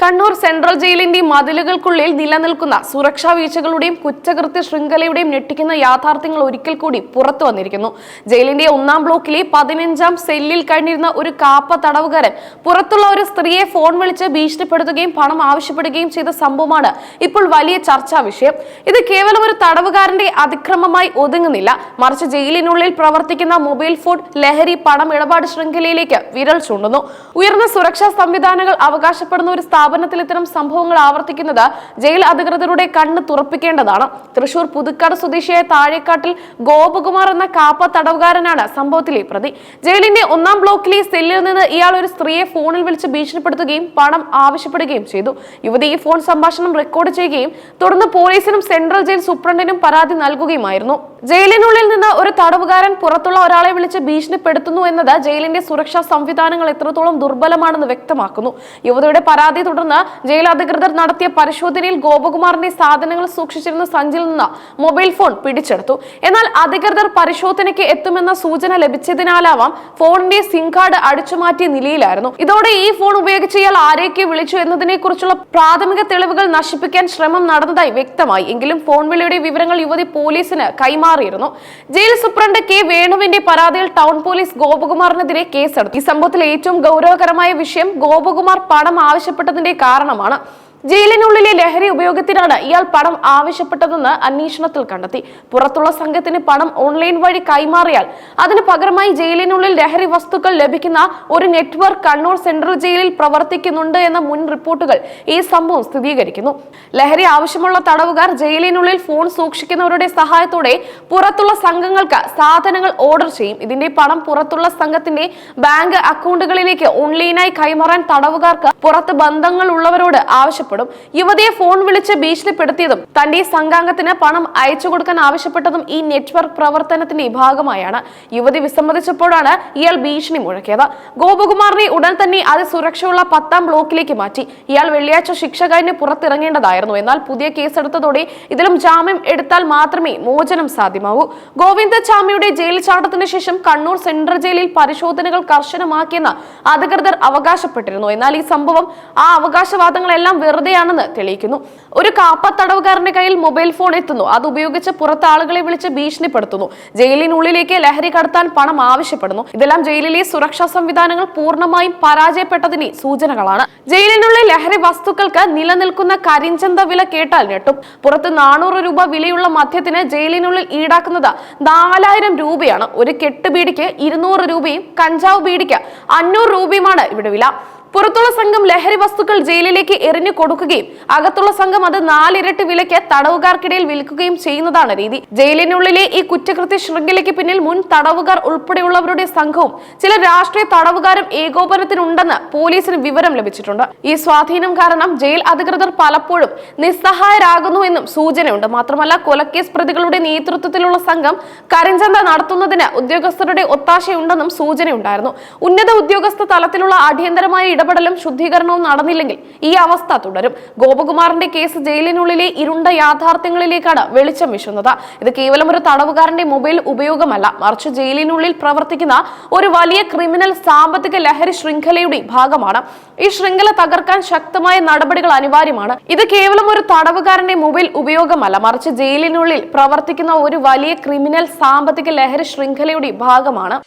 Kannur central ജയിലിന്റെ മതിലുകൾക്കുള്ളിൽ നിലനിൽക്കുന്ന സുരക്ഷാ വീഴ്ചകളുടെയും കുറ്റകൃത്യ ശൃംഖലയുടെയും ഞെട്ടിക്കുന്ന യാഥാർത്ഥ്യങ്ങൾ ഒരിക്കൽ കൂടി പുറത്തു വന്നിരിക്കുന്നു. ജയിലിന്റെ ഒന്നാം ബ്ലോക്കിലെ പതിനഞ്ചാം സെല്ലിൽ കഴിഞ്ഞിരുന്ന ഒരു കാപ്പ തടവുകാരൻ പുറത്തുള്ള ഒരു സ്ത്രീയെ ഫോൺ വിളിച്ച് ഭീഷണിപ്പെടുത്തുകയും പണം ആവശ്യപ്പെടുകയും ചെയ്ത സംഭവമാണ് ഇപ്പോൾ വലിയ ചർച്ചാ വിഷയം. ഇത് കേവലം ഒരു തടവുകാരന്റെ അതിക്രമമായി ഒതുങ്ങുന്നില്ല. മറിച്ച് ജയിലിനുള്ളിൽ പ്രവർത്തിക്കുന്ന മൊബൈൽ ഫോൺ ലഹരി പണം ഇടപാട് ശൃംഖലയിലേക്ക് വിരൽ ചൂണ്ടുന്നു. ഉയർന്ന സുരക്ഷാ സംവിധാനങ്ങൾ അവകാശപ്പെടുന്ന ഒരു സ്ഥാപനത്തിൽ ഇത്തരം സംഭവങ്ങൾ ആവർത്തിക്കുന്നത് ജയിൽ അധികൃതരുടെ കണ്ണ് തുറപ്പിക്കേണ്ടതാണ്. തൃശൂർ പുതുക്കാട് സ്വദേശിയായ താഴേക്കാട്ടിൽ ഗോപകുമാർ എന്ന കാപ്പ തടവുകാരനാണ് സംഭവത്തിലെ പ്രതി. ജയിലിന്റെ ഒന്നാം ബ്ലോക്കിലെ സെല്ലിൽ നിന്ന് ഇയാൾ ഒരു സ്ത്രീയെ ഫോണിൽ വിളിച്ച് ഭീഷണിപ്പെടുത്തുകയും പണം ആവശ്യപ്പെടുകയും ചെയ്തു. യുവതി ഈ ഫോൺ സംഭാഷണം റെക്കോർഡ് ചെയ്യുകയും തുടർന്ന് പോലീസിനും സെൻട്രൽ ജയിൽ സൂപ്രണ്ടിനും പരാതി നൽകുകയുമായിരുന്നു. ജയിലിനുള്ളിൽ നിന്ന് ഒരു തടവുകാരൻ പുറത്തുള്ള ഒരാളെ വിളിച്ച് ഭീഷണിപ്പെടുത്തുന്നു എന്നത് ജയിലിന്റെ സുരക്ഷാ സംവിധാനങ്ങൾ എത്രത്തോളം ദുർബലമാണെന്ന് വ്യക്തമാക്കുന്നു. യുവതിയുടെ പരാതി തുടർന്ന് ജയിൽ അധികൃതർ നടത്തിയ പരിശോധനയിൽ ഗോപകുമാറിന്റെ സാധനങ്ങൾ സൂക്ഷിച്ചിരുന്ന സഞ്ചിയിൽ നിന്ന് മൊബൈൽ ഫോൺ പിടിച്ചെടുത്തു. എന്നാൽ അധികൃതർ പരിശോധനയ്ക്ക് എത്തുമെന്ന സൂചന ലഭിച്ചതിനാലാവാം ഫോണിന്റെ സിം കാർഡ് അടിച്ചുമാറ്റിയ നിലയിലായിരുന്നു. ഇതോടെ ഈ ഫോൺ ഉപയോഗിച്ച് ഇയാൾ ആരെയൊക്കെ വിളിച്ചു എന്നതിനെ കുറിച്ചുള്ള പ്രാഥമിക തെളിവുകൾ നശിപ്പിക്കാൻ ശ്രമം നടന്നതായി വ്യക്തമായി. എങ്കിലും ഫോൺ വിളിയുടെ വിവരങ്ങൾ യുവതി പോലീസിന് കൈമാറിയിരുന്നു. ജയിൽ സൂപ്രണ്ട് കെ വേണുവിന്റെ പരാതിയിൽ ടൗൺ പോലീസ് ഗോപകുമാറിനെതിരെ കേസെടുത്തു. ഈ സംഭവത്തിൽ ഏറ്റവും ഗൗരവകരമായ വിഷയം ഗോപകുമാർ പണം ആവശ്യപ്പെട്ടതിന്റെ കാരണമാണ്. ജയിലിനുള്ളിലെ ലഹരി ഉപയോഗത്തിനാണ് ഇയാൾ പണം ആവശ്യപ്പെട്ടതെന്ന് അന്വേഷണത്തിൽ കണ്ടെത്തി. പുറത്തുള്ള സംഘത്തിന് പണം ഓൺലൈൻ വഴി കൈമാറിയാൽ അതിന് പകരമായി ജയിലിനുള്ളിൽ ലഹരി വസ്തുക്കൾ ലഭിക്കുന്ന ഒരു നെറ്റ്വർക്ക് കണ്ണൂർ സെൻട്രൽ ജയിലിൽ പ്രവർത്തിക്കുന്നുണ്ട് എന്ന മുൻ റിപ്പോർട്ടുകൾ ഈ സംഭവം സ്ഥിരീകരിക്കുന്നു. ലഹരി ആവശ്യമുള്ള തടവുകാർ ജയിലിനുള്ളിൽ ഫോൺ സൂക്ഷിക്കുന്നവരുടെ സഹായത്തോടെ പുറത്തുള്ള സംഘങ്ങൾക്ക് സാധനങ്ങൾ ഓർഡർ ചെയ്യും. ഇതിന്റെ പണം പുറത്തുള്ള സംഘത്തിന്റെ ബാങ്ക് അക്കൗണ്ടുകളിലേക്ക് ഓൺലൈനായി കൈമാറാൻ തടവുകാർക്ക് പുറത്ത് ബന്ധങ്ങൾ ഉള്ളവരോട് ആവശ്യപ്പെടും. യുവതിയെ ഫോൺ വിളിച്ച് ഭീഷണിപ്പെടുത്തിയതും തന്റെ സംഘാംഗത്തിന് പണം അയച്ചു കൊടുക്കാൻ ആവശ്യപ്പെട്ടതും ഈ നെറ്റ്വർക്ക് പ്രവർത്തനത്തിന്റെ ഭാഗമായാണ്. യുവതി വിസമ്മതിച്ചപ്പോഴാണ് ഇയാൾ ഭീഷണി മുഴക്കിയത്. ഗോപകുമാറിനെ ഉടൻ തന്നെ അത് സുരക്ഷയുള്ള പത്താം ബ്ലോക്കിലേക്ക് മാറ്റി. ഇയാൾ വെള്ളിയാഴ്ച ശിക്ഷ കഴിഞ്ഞ് പുറത്തിറങ്ങേണ്ടതായിരുന്നു. എന്നാൽ പുതിയ കേസെടുത്തതോടെ ഇതിലും ജാമ്യം എടുത്താൽ മാത്രമേ മോചനം സാധ്യമാവൂ ഗോവിന്ദ ഗോവിന്ദചാമിയുടെ ജയിൽ ചാട്ടത്തിന് ശേഷം കണ്ണൂർ സെൻട്രൽ ജയിലിൽ പരിശോധനകൾ കർശനമാക്കിയെന്ന് അധികൃതർ അവകാശപ്പെട്ടിരുന്നു. എന്നാൽ ഈ സംഭവം ആ അവകാശവാദങ്ങളെല്ലാം വെറുതെയാണെന്ന് തെളിയിക്കുന്നു. ഒരു കാപ്പ തടവുകാരന്റെ കയ്യിൽ മൊബൈൽ ഫോൺ എത്തുന്നു. അത് ഉപയോഗിച്ച് പുറത്ത് ആളുകളെ വിളിച്ച് ഭീഷണിപ്പെടുത്തുന്നു. ജയിലിനുള്ളിലേക്ക് ലഹരി കടത്താൻ പണം ആവശ്യപ്പെടുന്നു. ഇതെല്ലാം ജയിലിലെ സുരക്ഷാ സംവിധാനങ്ങൾ പൂർണമായും പരാജയപ്പെട്ടതിന് സൂചനകളാണ്. ജയിലിനുള്ളിൽ ലഹരി വസ്തുക്കൾക്ക് നിലനിൽക്കുന്ന കരിഞ്ചന്ത വില കേട്ടാൽ ഞെട്ടും. പുറത്ത് നാനൂറ് രൂപ വിലയുള്ള മദ്യത്തിന് ജയിലിനുള്ളിൽ ഈടാക്കുന്നത് നാലായിരം രൂപയാണ്. ഒരു കെട്ട് ബീഡിക്ക് ഇരുന്നൂറ് രൂപയും കഞ്ചാവ് ബീഡിക്ക് അഞ്ഞൂറ് രൂപയുമാണ് ഇവിടെ വില. പുറത്തുള്ള സംഘം ലഹരി വസ്തുക്കൾ ജയിലിലേക്ക് എറിഞ്ഞു കൊടുക്കുകയും അകത്തുള്ള സംഘം അത് നാലിരട്ടി വിലയ്ക്ക് തടവുകാർക്കിടയിൽ വിൽക്കുകയും ചെയ്യുന്നതാണ് രീതി. ജയിലിനുള്ളിലെ ഈ കുറ്റകൃത്യ ശൃംഖലയ്ക്ക് പിന്നിൽ മുൻ തടവുകാർ ഉൾപ്പെടെയുള്ളവരുടെ സംഘവും ചില രാഷ്ട്രീയ തടവുകാരും ഏകോപനത്തിനുണ്ടെന്ന് പോലീസിന് വിവരം ലഭിച്ചിട്ടുണ്ട്. ഈ സ്വാധീനം കാരണം ജയിൽ അധികൃതർ പലപ്പോഴും നിസ്സഹായരാകുന്നു എന്നും സൂചനയുണ്ട്. മാത്രമല്ല കൊലക്കേസ് പ്രതികളുടെ നേതൃത്വത്തിലുള്ള സംഘം കരിഞ്ചന്ത നടത്തുന്നതിന് ഉദ്യോഗസ്ഥരുടെ ഒത്താശയുണ്ടെന്നും സൂചനയുണ്ടായിരുന്നു. ഉന്നത ഉദ്യോഗസ്ഥ തലത്തിലുള്ള അടിയന്തരമായ ഇടപെടലും ശുദ്ധീകരണവും നടന്നില്ലെങ്കിൽ ഈ അവസ്ഥ തുടരും. ഗോപകുമാറിന്റെ കേസ് ജയിലിനുള്ളിലെ ഇരുണ്ട യാഥാർത്ഥ്യങ്ങളിലേക്കാണ് വെളിച്ചം വീശുന്നത്. ഇത് കേവലം ഒരു തടവുകാരന്റെ മൊബൈൽ ഉപയോഗമല്ല. മറിച്ച് ജയിലിനുള്ളിൽ പ്രവർത്തിക്കുന്ന ഒരു വലിയ ക്രിമിനൽ സാമ്പത്തിക ലഹരി ശൃംഖലയുടെ ഭാഗമാണ്. ഈ ശൃംഖല തകർക്കാൻ ശക്തമായ നടപടികൾ അനിവാര്യമാണ്. ഇത് കേവലം ഒരു തടവുകാരന്റെ മൊബൈൽ ഉപയോഗമല്ല. മറിച്ച് ജയിലിനുള്ളിൽ പ്രവർത്തിക്കുന്ന ഒരു വലിയ ക്രിമിനൽ സാമ്പത്തിക ലഹരി ശൃംഖലയുടെ ഭാഗമാണ്.